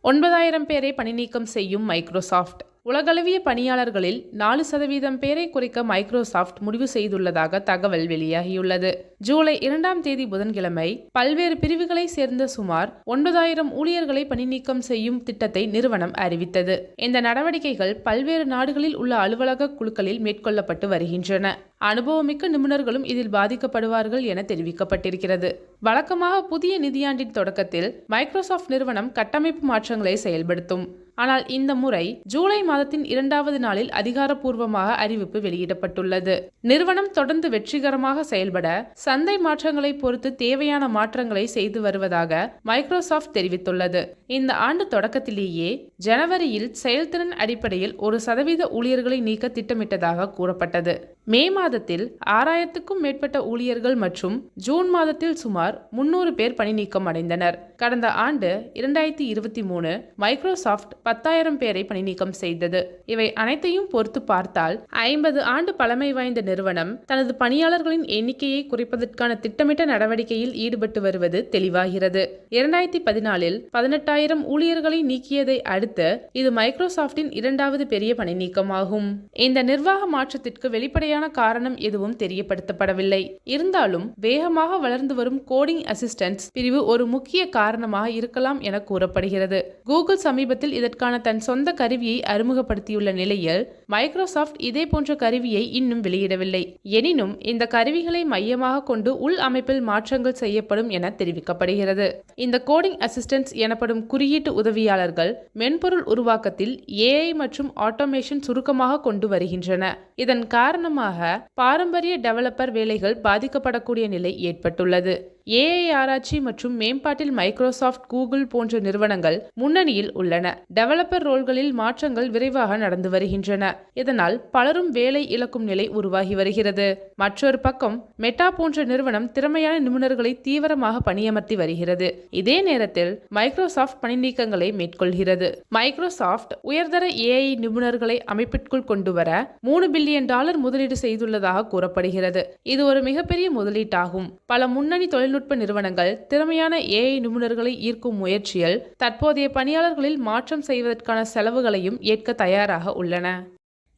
ஒன்பதாயிரம் பேரை பணிநீக்கம் செய்யும் மைக்ரோசாஃப்ட். உலகளவிய பணியாளர்களில் நாலு சதவீதம் பேரை குறைக்க மைக்ரோசாஃப்ட் முடிவு செய்துள்ளதாக தகவல் வெளியாகியுள்ளது. ஜூலை இரண்டாம் தேதி புதன்கிழமை பல்வேறு பிரிவுகளை சேர்ந்த சுமார் ஒன்பதாயிரம் ஊழியர்களை பணிநீக்கம் செய்யும் திட்டத்தை நிறுவனம் அறிவித்தது. இந்த நடவடிக்கைகள் பல்வேறு நாடுகளில் உள்ள அலுவலக குழுக்களில் மேற்கொள்ளப்பட்டு வருகின்றன. அனுபவமிக்க நிபுணர்களும் இதில் பாதிக்கப்படுவார்கள் என தெரிவிக்கப்பட்டிருக்கிறது. வழக்கமாக புதிய நிதியாண்டின் தொடக்கத்தில் மைக்ரோசாஃப்ட் நிறுவனம் கட்டமைப்பு மாற்றங்களை செயல்படுத்தும். ஆனால் இந்த முறை ஜூலை மாதத்தின் இரண்டாவது நாளில் அதிகாரப்பூர்வமாக அறிவிப்பு வெளியிடப்பட்டுள்ளது. நிறுவனம் தொடர்ந்து வெற்றிகரமாக செயல்பட சந்தை மாற்றங்களை பொறுத்து தேவையான மாற்றங்களை செய்து வருவதாக மைக்ரோசாஃப்ட் தெரிவித்துள்ளது. இந்த ஆண்டு தொடக்கத்திலேயே ஜனவரியில் செயல்திறன் அடிப்படையில் ஒரு சதவீத ஊழியர்களை நீக்க திட்டமிட்டதாக கூறப்பட்டது. மே மாதத்தில் ஆறாயிரத்துக்கும் மேற்பட்ட ஊழியர்கள் மற்றும் ஜூன் மாதத்தில் சுமார் முன்னூறு பேர் பணி நீக்கம் அடைந்தனர். கடந்த ஆண்டு இரண்டாயிரத்தி இருபத்தி மூணு மைக்ரோசாஃப்ட் பத்தாயிரம் பேரை பணி நீக்கம் செய்தது. இவை அனைத்தையும் பொறுத்து பார்த்தால் ஐம்பது ஆண்டு பழமை வாய்ந்த நிறுவனம் தனது பணியாளர்களின் எண்ணிக்கையை குறைப்பதற்கான திட்டமிட்ட நடவடிக்கையில் ஈடுபட்டு வருவது தெளிவாகிறது. இரண்டாயிரத்தி பதினாலில் பதினெட்டாயிரம் ஊழியர்களை நீக்கியதை அடுத்து இது மைக்ரோசாஃப்டின் இரண்டாவது பெரிய பணி நீக்கமாகும். இந்த நிர்வாக மாற்றத்திற்கு வெளிப்படையான காரணம் எதுவும் தெரியப்படுத்தப்படவில்லை. இருந்தாலும் வேகமாக வளர்ந்து வரும் கோடிங் அசிஸ்டன்ஸ் பிரிவு ஒரு முக்கிய காரணமாக இருக்கலாம் என கூறப்படுகிறது. கூகுள் சமீபத்தில் இதற்கான தன் சொந்த கருவியை அறிமுகப்படுத்தியுள்ள நிலையில் மைக்ரோசாஃப்ட் இதே போன்ற கருவியை இன்னும் வெளியிடவில்லை. எனினும் இந்த கருவிகளை மையமாக கொண்டு உள் அமைப்பில் மாற்றங்கள் செய்யப்படும் என தெரிவிக்கப்படுகிறது. இந்த கோடிங் அசிஸ்டன்ஸ் எனப்படும் குறியீட்டு உதவியாளர்கள் மென்பொருள் உருவாக்கத்தில் ஏஐ மற்றும் ஆட்டோமேஷன் சுருக்கமாக கொண்டு வருகின்றன. இதன் காரணமாக பாரம்பரிய டெவலப்பர் வேலைகள் பாதிக்கப்படக்கூடிய நிலை ஏற்பட்டுள்ளது. ஏஐ ஆராய்ச்சி மற்றும் மேம்பாட்டில் மைக்ரோசாஃப்ட் கூகுள் போன்ற நிறுவனங்கள் முன்னணியில் உள்ளன. டெவலப்பர் ரோல்களில் மாற்றங்கள் விரைவாக நடந்து வருகின்றன. இதனால் பலரும் வேலை இழக்கும் நிலை உருவாகி வருகிறது. மற்றொரு பக்கம் மெட்டா போன்ற நிறுவனம் திறமையான நிபுணர்களை தீவிரமாக பணியமர்த்தி வருகிறது. இதே நேரத்தில் மைக்ரோசாஃப்ட் பணி நீக்கங்களை மேற்கொள்கிறது. மைக்ரோசாஃப்ட் உயர்தர ஏஐ நிபுணர்களை அமைப்பிற்குள் கொண்டு வர மூணு பில்லியன் டாலர் முதலீடு செய்துள்ளதாக கூறப்படுகிறது. இது ஒரு மிகப்பெரிய முதலீட்டாகும். பல முன்னணி தொழில்நுட்ப தொழில்நுட்ப நிறுவனங்கள் திறமையான ஏஐ நிபுணர்களை ஈர்க்கும் முயற்சியில் தற்போதைய பணியாளர்களில் மாற்றம் செய்வதற்கான செலவுகளையும் ஏற்க தயாராக உள்ளன.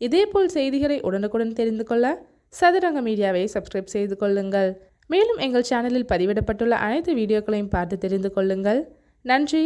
இதேபோல் செய்திகளை உடனுக்குடன் தெரிந்து கொள்ள சதுரங்க மீடியாவை சப்ஸ்கிரைப் செய்து கொள்ளுங்கள். மேலும் எங்கள் சேனலில் பதிவிடப்பட்டுள்ள அனைத்து வீடியோக்களையும் பார்த்து தெரிந்து கொள்ளுங்கள். நன்றி.